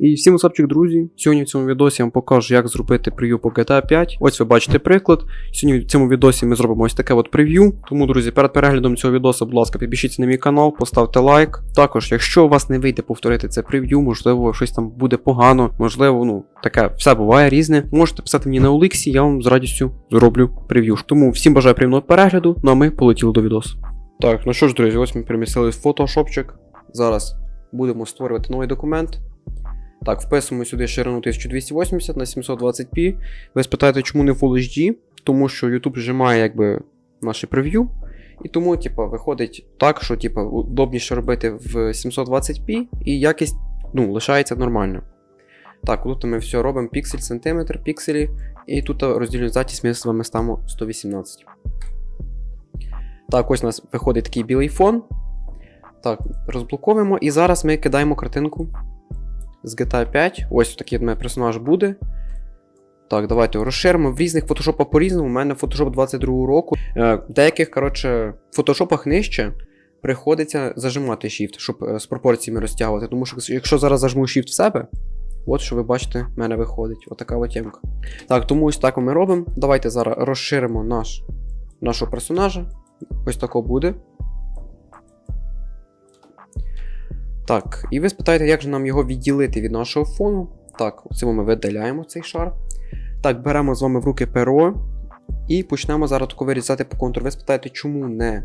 І всім усапчик, друзі. Сьогодні в цьому відосі я вам покажу, як зробити прев'ю по GTA 5. Ось ви бачите приклад. Сьогодні в цьому відосі ми зробимо ось таке от прев'ю. Тому, друзі, перед переглядом цього відоса, будь ласка, підпишіться на мій канал, поставте лайк. Також, якщо у вас не вийде повторити це прев'ю, можливо, щось там буде погано, можливо, ну таке все буває різне. Можете писати мені на Олексі, я вам з радістю зроблю прев'ю. Тому всім бажаю приємного перегляду. Ну а ми полетіли до відосу. Так, ну що ж, друзі, ось ми перемістили фотошопчик. Зараз будемо створювати новий документ. Так, вписуємо сюди ширину 1280 на 720p. Ви спитаєте, чому не Full HD? Тому що YouTube вжимає якби наше прев'ю. І тому, типу, виходить так, що типу, удобніше робити в 720p і якість ну, лишається нормально. Так, тут ми все робимо піксель, сантиметр, пікселі, і тут розділюємо затість ми з вами ставимо 118. Так, ось у нас виходить такий білий фон. Так, розблоковуємо. І зараз ми кидаємо картинку з GTA 5. Ось такий в мене персонаж буде. Так, давайте розширимо. В різних фотошопах по-різному. У мене фотошоп 22 року. Е, В деяких, коротше, фотошопах нижче приходиться зажимати Shift, щоб е, з пропорціями розтягувати. Тому що якщо зараз зажму Shift в себе, от що ви бачите, в мене виходить. Отака от тємка. Так, тому ось так ми робимо. Давайте зараз розширимо наш, нашого персонажа. Ось тако буде. Так, і ви спитаєте, як же нам його відділити від нашого фону. Так, цим ми видаляємо цей шар. Так, беремо з вами в руки перо і почнемо зараз тако вирізати по контуру. Ви спитаєте, чому не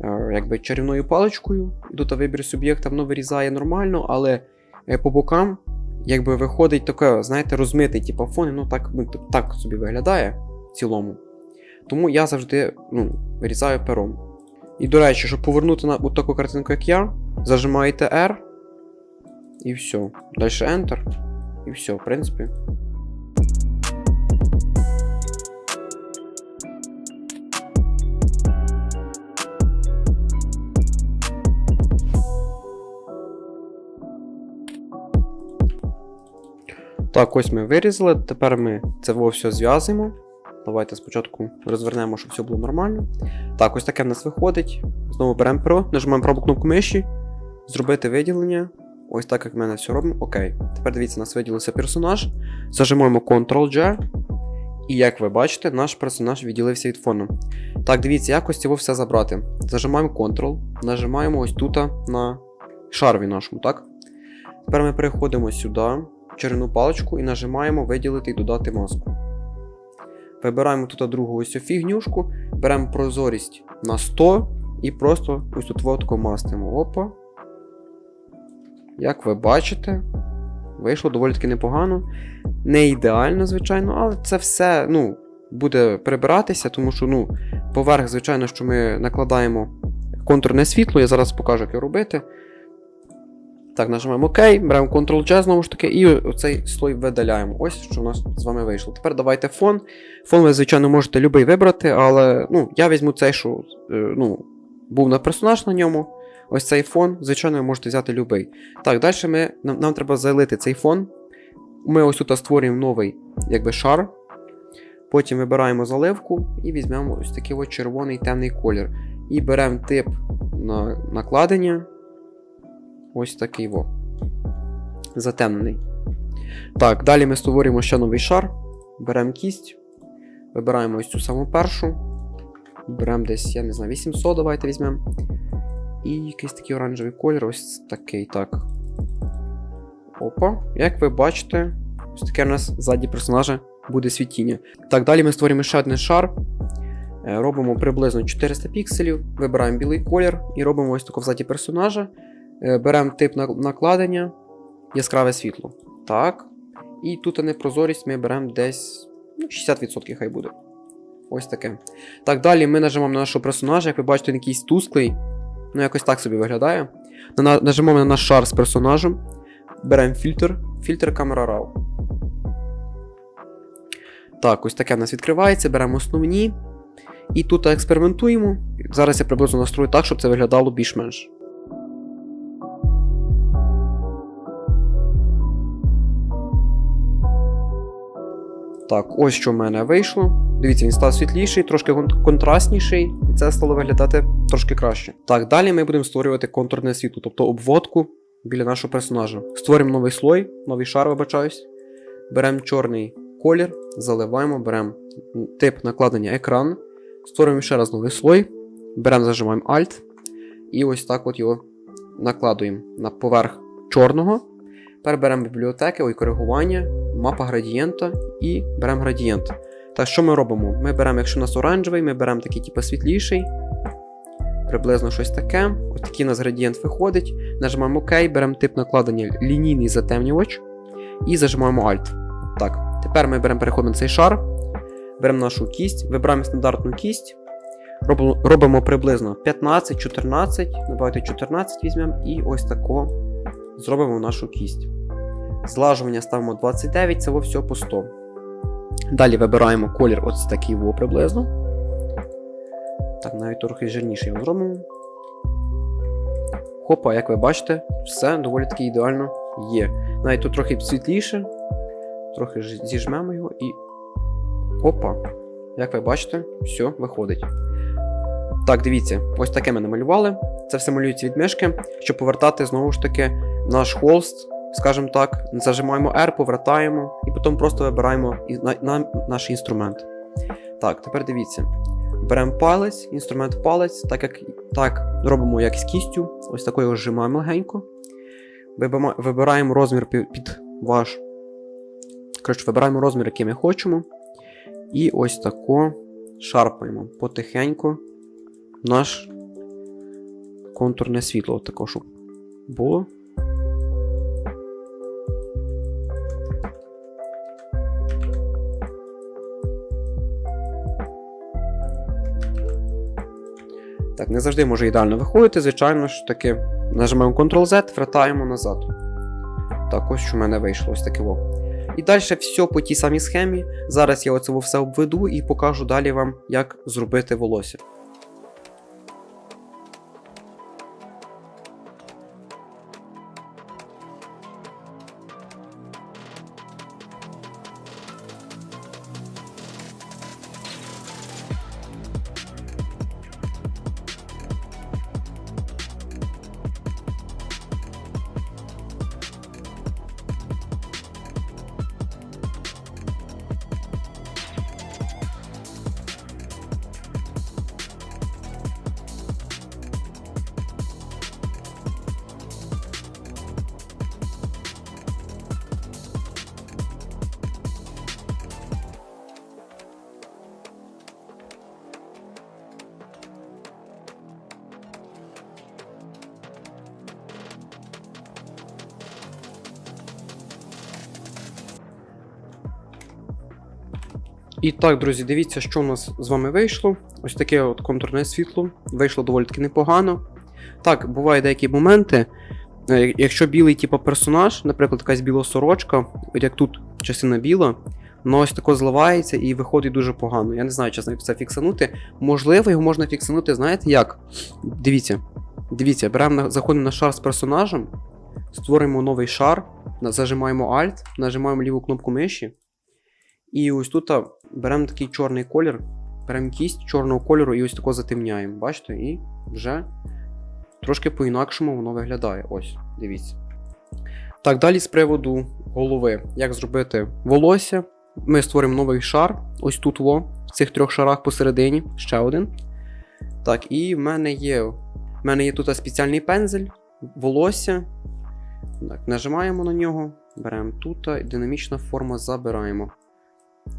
е, якби чарівною паличкою. І тут вибір суб'єкта воно вирізає нормально, але е, по бокам якби виходить таке, знаєте, розмитий типу, фон, ну так, ну, так собі виглядає в цілому. Тому я завжди ну, вирізаю пером. І до речі, щоб повернути на таку картинку, як я, зажимаєте R. І все. Далі Enter. І все, в принципі. Так, ось ми вирізали. Тепер ми це все зв'язуємо. Давайте спочатку розвернемо, щоб все було нормально. Так, ось таке в нас виходить. Знову беремо перо, нажимаємо праву кнопку миші, зробити виділення. Ось так, як в мене все робимо. Окей. Тепер дивіться, у нас виділився персонаж. Зажимаємо Ctrl-G. І як ви бачите, наш персонаж відділився від фону. Так, дивіться, якось його все забрати. Зажимаємо Ctrl, нажимаємо ось тут на шарові нашому, так? Тепер ми переходимо сюди, червону паличку, і нажимаємо виділити і додати маску. Вибираємо тут другу ось цю фігнюшку, беремо прозорість на 100 і просто ось тут водку мастимо. Опа. Як ви бачите, вийшло доволі таки непогано. Не ідеально, звичайно, але це все ну, буде прибиратися, тому що ну, поверх, звичайно, що ми накладаємо контурне світло, я зараз покажу, як його робити. Так, нажимаємо ОК, беремо Ctrl-G знову ж таки, і оцей слой видаляємо. Ось що у нас з вами вийшло. Тепер давайте фон. Фон ви, звичайно, можете любий вибрати, але ну, я візьму цей, що е, ну, був на персонаж на ньому. Ось цей фон, звичайно, ви можете взяти любий. Так, далі ми, нам, нам треба залити цей фон. Ми ось тут створюємо новий якби, шар. Потім вибираємо заливку і візьмемо ось такий ось червоний темний колір. І беремо тип на накладення. Ось такий во. Затемнений. Так, далі ми створюємо ще новий шар. Беремо кість. Вибираємо ось цю саму першу. Беремо десь, я не знаю, 800, давайте візьмемо. І якийсь такий оранжевий колір, ось такий, так. Опа. Як ви бачите, ось таке у нас ззаді персонажа буде світіння. Так, далі ми створюємо ще один шар. Е, Робимо приблизно 400 пікселів, вибираємо білий колір і робимо ось таку взаді персонажа. Е, Беремо тип накладення, яскраве світло. Так. І тут непрозорість ми беремо десь ну, 60% хай буде. Ось таке. Так, далі ми нажимаємо на нашого персонажа, як ви бачите, він якийсь тусклий. Ну, якось так собі виглядає. Нажимо Нажимаємо на наш шар з персонажем. Беремо фільтр, фільтр камера RAW. Так, ось таке в нас відкривається, беремо основні. І тут експериментуємо. Зараз я приблизно настрою так, щоб це виглядало більш-менш. Так, ось що в мене вийшло. Дивіться, він став світліший, трошки контрастніший, і це стало виглядати трошки краще. Так, далі ми будемо створювати контурне світло, тобто обводку біля нашого персонажа. Створимо новий слой, новий шар, вибачаюсь. Беремо чорний колір, заливаємо, беремо тип накладення екран. Створюємо ще раз новий слой. Беремо, зажимаємо Alt. І ось так от його накладуємо на поверх чорного. Тепер беремо бібліотеки, ой, коригування, мапа градієнта і беремо градієнт. Так, що ми робимо? Ми беремо, якщо у нас оранжевий, ми беремо такий, типу, світліший. Приблизно щось таке. Ось такий у нас градієнт виходить. Нажимаємо ОК, беремо тип накладення лінійний затемнювач і зажимаємо Alt. Так, тепер ми беремо переходимо на цей шар, беремо нашу кість, вибираємо стандартну кість, робимо приблизно 15-14, давайте 14 візьмемо і ось тако зробимо нашу кість. Злажування ставимо 29, це все по 100. Далі вибираємо колір ось такий во приблизно. Так, навіть трохи жирніший його зробимо. Хопа, як ви бачите, все доволі таки ідеально є. Навіть тут трохи світліше, трохи зіжмемо його і. Опа! Як ви бачите, все виходить. Так, дивіться, ось таке ми намалювали. Це все малюється від мишки, щоб повертати знову ж таки наш холст, скажімо так, зажимаємо R, повертаємо і потім просто вибираємо наш інструмент. Так, тепер дивіться. Беремо палець, інструмент палець, так як так робимо як з кістю, ось такою зжимаємо легенько. Вибираємо розмір під, ваш. Коротше, вибираємо розмір, який ми хочемо. І ось тако шарпаємо потихеньку наш контурне світло. От тако, щоб було. Так, не завжди може ідеально виходити, звичайно ж таки. Нажимаємо Ctrl-Z, вертаємо назад. Так, ось що в мене вийшло, ось таке во. І далі все по тій самій схемі. Зараз я оце все обведу і покажу далі вам, як зробити волосся. І так, друзі, дивіться, що у нас з вами вийшло. Ось таке от контурне світло. Вийшло доволі таки непогано. Так, бувають деякі моменти. Е, Якщо білий, типу, персонаж, наприклад, якась біла сорочка, от як тут частина біла, воно ось тако зливається і виходить дуже погано. Я не знаю, чесно, як це фіксанути. Можливо, його можна фіксанути, знаєте як? Дивіться. Дивіться, беремо заходимо на шар з персонажем, створюємо новий шар, зажимаємо Alt, нажимаємо ліву кнопку миші. І ось тут беремо такий чорний колір, беремо кість чорного кольору і ось тако затемняємо. Бачите? І вже трошки по-інакшому воно виглядає. Ось, дивіться. Так, далі з приводу голови. Як зробити волосся? Ми створимо новий шар, ось тут во, в цих трьох шарах посередині, ще один. Так, і в мене є. В мене є тут спеціальний пензель, волосся. Так, нажимаємо на нього, беремо тут, динамічна форма забираємо.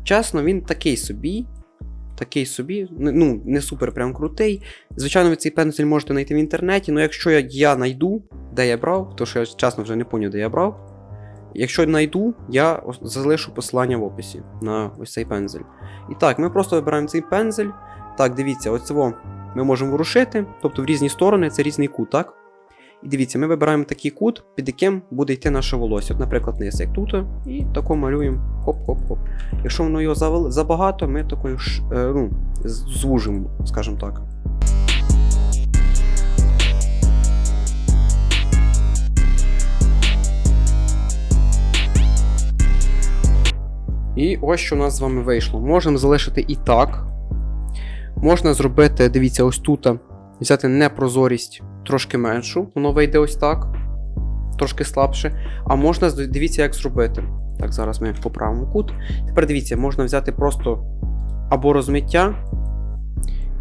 Чесно, він такий собі. Такий собі, ну, не супер прям крутий. Звичайно, ви цей пензель можете знайти в інтернеті, але якщо я, я знайду, де я брав, то що я чесно вже не пам'ятаю, де я брав. Якщо знайду, я залишу посилання в описі на ось цей пензель. І так, ми просто вибираємо цей пензель. Так, дивіться, ось ми можемо ворушити, тобто в різні сторони це різний кут, так? І дивіться, ми вибираємо такий кут, під яким буде йти наше волосся. От, наприклад, низ, як тут, і тако малюємо хоп-хоп-хоп. Якщо воно його забагато, ми такою ж, е, ну, звужимо, скажімо так. І ось що у нас з вами вийшло. Можемо залишити і так. Можна зробити, дивіться, ось тут взяти непрозорість трошки меншу, воно вийде ось так. трошки слабше. А можна дивіться, як зробити. Так, зараз ми поправимо кут. Тепер дивіться, можна взяти просто або розмиття.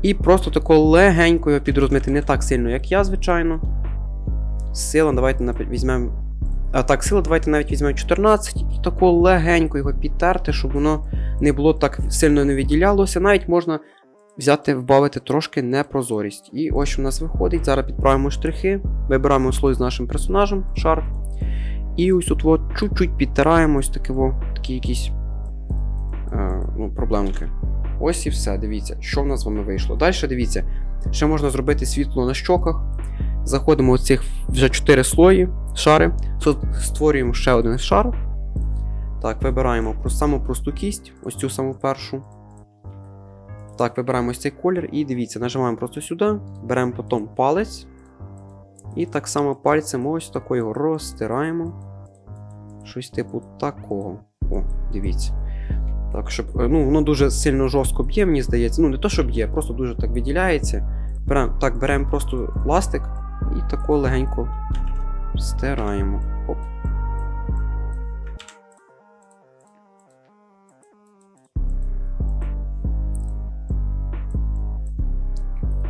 І просто тако легенько його підрозмити. Не так сильно, як я, звичайно. Сила, давайте візьмемо. А так, сила, давайте навіть візьмемо 14 і тако легенько його підтерти, щоб воно не було так сильно не виділялося. Навіть можна взяти, вбавити трошки непрозорість. І ось що в нас виходить. Зараз підправимо штрихи, вибираємо слой з нашим персонажем, шар. І ось тут от чуть-чуть підтираємо ось такі, такі якісь е, ну, проблемки. Ось і все, дивіться, що в нас з вами вийшло. Далі дивіться, ще можна зробити світло на щоках. Заходимо у цих вже 4 слої, шари, створюємо ще один шар. Так, вибираємо саму просту кість, ось цю саму першу. Так, вибираємо ось цей колір і дивіться, нажимаємо просто сюди, беремо потім палець. І так само пальцем ось тако його розтираємо. Щось типу такого. О, дивіться. Так, щоб. е, Ну, воно дуже сильно жорстко б'є, мені здається. Ну, не то, що б'є, просто дуже так виділяється. Берем, так, беремо просто ластик і тако легенько стираємо. Оп.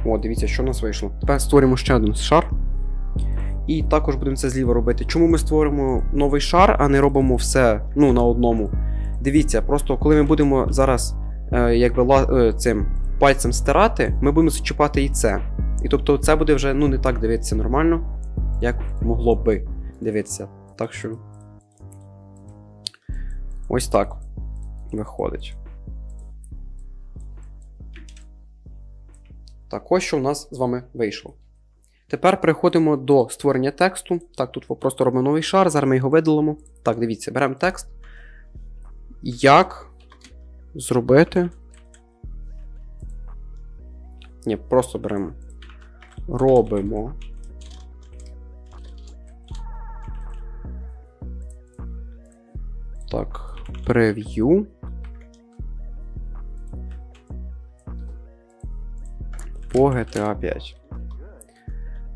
О, дивіться, що в нас вийшло. Тепер створюємо ще один шар. І також будемо це зліва робити. Чому ми створимо новий шар, а не робимо все ну, на одному? Дивіться, просто коли ми будемо зараз е, якби, ла- е, цим пальцем стирати, ми будемо зачіпати і це. І тобто це буде вже ну, не так дивитися нормально, як могло би дивитися. Так що. Ось так виходить. Так, ось що в нас з вами вийшло. Тепер переходимо до створення тексту. Так, тут просто робимо новий шар, зараз ми його видалимо. Так, дивіться, беремо текст. Як зробити. Ні, просто беремо. Робимо. Так, прев'ю. По GTA 5.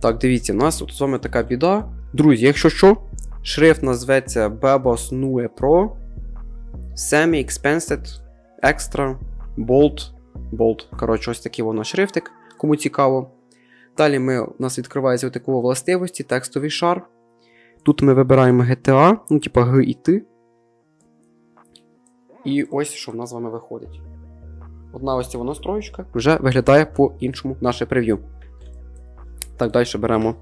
Так, дивіться, у нас тут з вами така біда. Друзі, якщо що, шрифт називається Bebos Nue Pro. Semi Expensed Extra Bold. Bold. Коротше, ось такий воно шрифтик, кому цікаво. Далі ми, у нас відкривається такого властивості, текстовий шар. Тут ми вибираємо GTA, ну, типа G і T. І ось що в нас з вами виходить. Одна ось ця настроєчка вже виглядає по-іншому наше прев'ю. Так, далі беремо.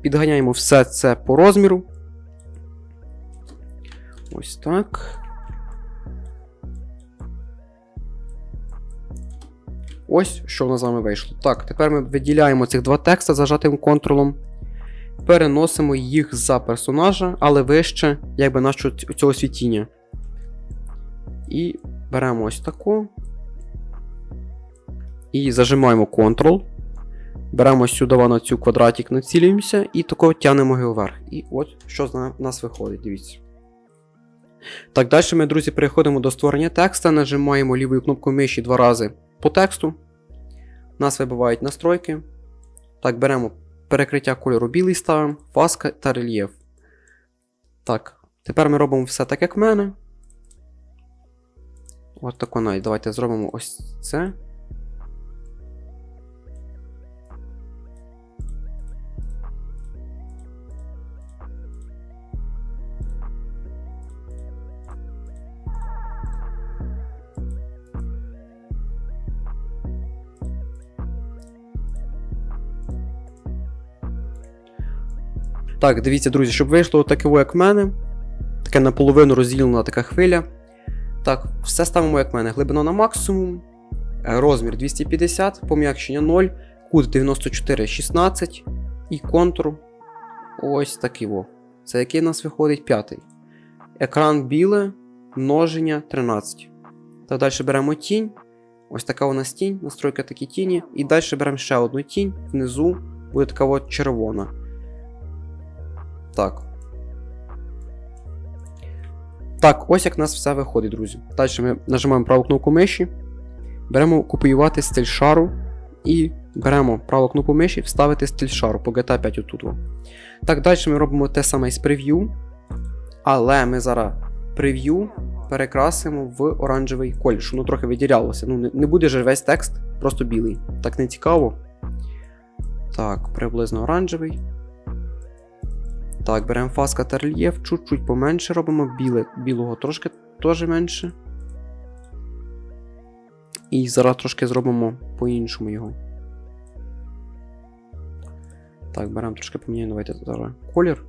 Підганяємо все це по розміру. Ось так. Ось що в нас з вами вийшло. Так, тепер ми виділяємо цих два текста зажатим контролом. Переносимо їх за персонажа, але вище, якби нашого цього світіння. І беремо ось таку. І зажимаємо Ctrl. Беремо сюди на цю квадратик, націлюємося і тако тягнемо його вверх. І от що з нас виходить, дивіться. Так, далі ми, друзі, переходимо до створення текста, нажимаємо лівою кнопкою миші два рази по тексту. Нас вибивають настройки. Так, беремо перекриття кольору білий ставимо, фаска та рельєф. Так, тепер ми робимо все так, як в мене. От тако навіть. Давайте зробимо ось це. Так, дивіться, друзі, щоб вийшло таке, як в мене. Таке наполовину розділена така хвиля. Так, все ставимо як в мене. Глибина на максимум. е, Розмір 250, пом'якшення 0, кут 94,16 і контур. Ось такий во. Це який у нас виходить п'ятий. Екран біле, множення 13. Так, далі беремо тінь. Ось така у нас тінь, настройка такі тіні. І далі беремо ще одну тінь. Внизу буде така от червона. Так. Так, ось як нас все виходить, друзі. Далі ми нажимаємо праву кнопку миші, беремо копіювати стиль шару і беремо праву кнопку миші, вставити стиль шару по GTA 5 отут. Так, далі ми робимо те саме з прев'ю. Але ми зараз прев'ю перекрасимо в оранжевий колір, щоб воно трохи виділялося. Ну, не, буде же весь текст просто білий. Так не цікаво. Так, приблизно оранжевий. Так, беремо фаска та рельєф, чуть-чуть поменше робимо, біле, білого трошки теж менше. І зараз трошки зробимо по-іншому його. Так, беремо трошки поміняємо, давайте зараз колір.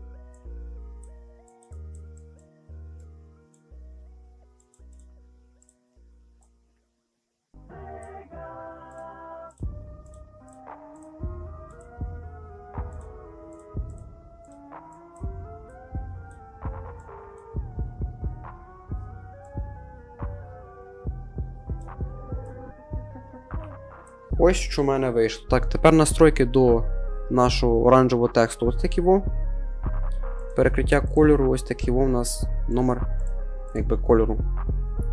Ось що в мене вийшло. Так, тепер настройки до нашого оранжевого тексту. Ось такі во. Перекриття кольору, ось такий во у нас номер якби, кольору.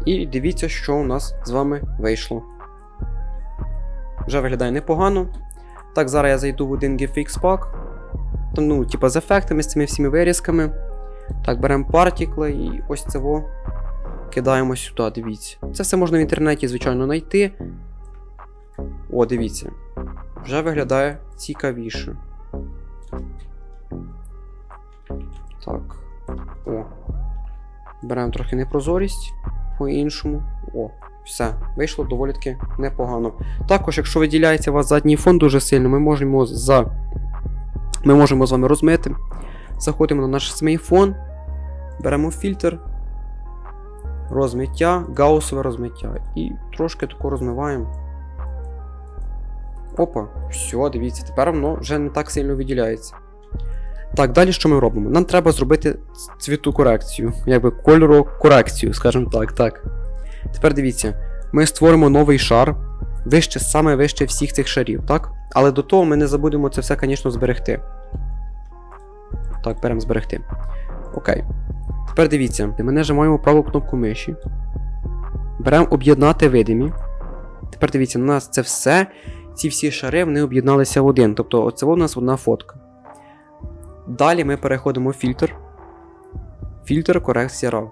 І дивіться, що у нас з вами вийшло. Вже виглядає непогано. Так, зараз я зайду в один GFX Pack. Там, Ну, типа з ефектами, з цими всіми вирізками. Так, беремо партікли і ось це во кидаємо сюди, дивіться. Це все можна в інтернеті, звичайно, знайти. О, дивіться. Вже виглядає цікавіше. Так. О. Беремо трохи непрозорість по-іншому. О, все. Вийшло доволі таки непогано. Також, якщо виділяється у вас задній фон дуже сильно, ми можемо за. Ми можемо з вами розмити. Заходимо на наш самий фон. Беремо фільтр. Розмиття, гаусове розмиття. І трошки тако розмиваємо. Опа, все, дивіться, тепер воно вже не так сильно виділяється. Так, далі що ми робимо? Нам треба зробити цвіту корекцію, якби кольору корекцію, скажімо так. так. Тепер дивіться, ми створимо новий шар, вище, саме вище всіх цих шарів, так? Але до того ми не забудемо це все, звісно, зберегти. Так, беремо зберегти. Окей. Тепер дивіться, ми нажимаємо праву кнопку миші. Беремо об'єднати видимі. Тепер дивіться, у нас це все ці всі шари вони об'єдналися в один. Тобто оце у нас одна фотка. Далі ми переходимо в фільтр. Фільтр корекція RAW.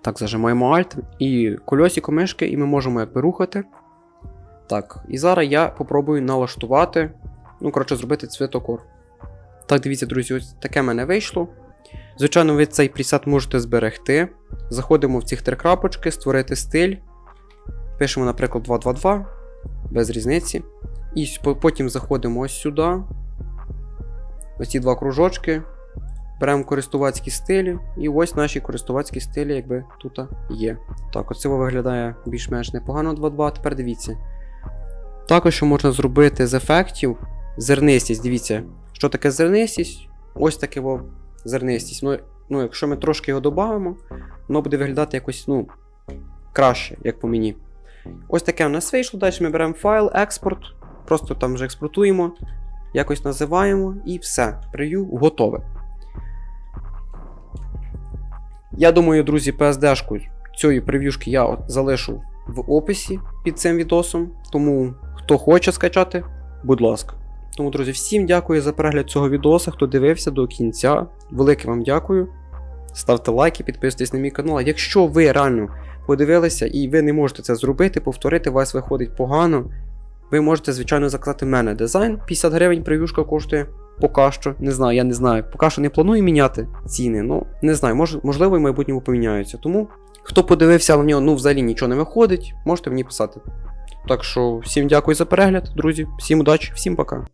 Так, зажимаємо Alt і кольосико мишки, і ми можемо якби рухати. Так, і зараз я попробую налаштувати. Ну, коротше, зробити цвітокор. Так, дивіться, друзі, ось таке в мене вийшло. Звичайно, ви цей пресет можете зберегти. Заходимо в ці три крапочки, створити стиль. Пишемо, наприклад, 222, без різниці. І потім заходимо ось сюди. Ось ці два кружочки. Беремо користувацькі стилі. І ось наші користувацькі стилі, якби тут є. Так, оце виглядає більш-менш непогано 2.2. Тепер дивіться. Також що можна зробити з ефектів. Зернистість, дивіться, що таке зернистість? Ось таке зернистість. Ну, ну, якщо ми трошки його додамо, воно буде виглядати якось, ну, краще, як по мені. Ось таке у нас вийшло. Далі ми беремо файл, експорт, просто там вже експортуємо, якось називаємо і все. Прев'ю готове. Я думаю, друзі, PSD-шку цієї прев'юшки я залишу в описі під цим відосом. Тому хто хоче скачати, будь ласка. Тому, друзі, всім дякую за перегляд цього відоса, хто дивився до кінця. Велике вам дякую. Ставте лайки, підписуйтесь на мій канал. Якщо ви реально подивилися і ви не можете це зробити, повторити, у вас виходить погано. Ви можете, звичайно, заказати в мене дизайн. 50 гривень прев'юшка коштує. Поки що, не знаю, я не знаю. Поки що не планую міняти ціни. Ну, не знаю, мож, можливо, в майбутньому поміняються. Тому, хто подивився, в нього ну, взагалі нічого не виходить, можете мені писати. Так що, всім дякую за перегляд, друзі, всім удачі, всім пока.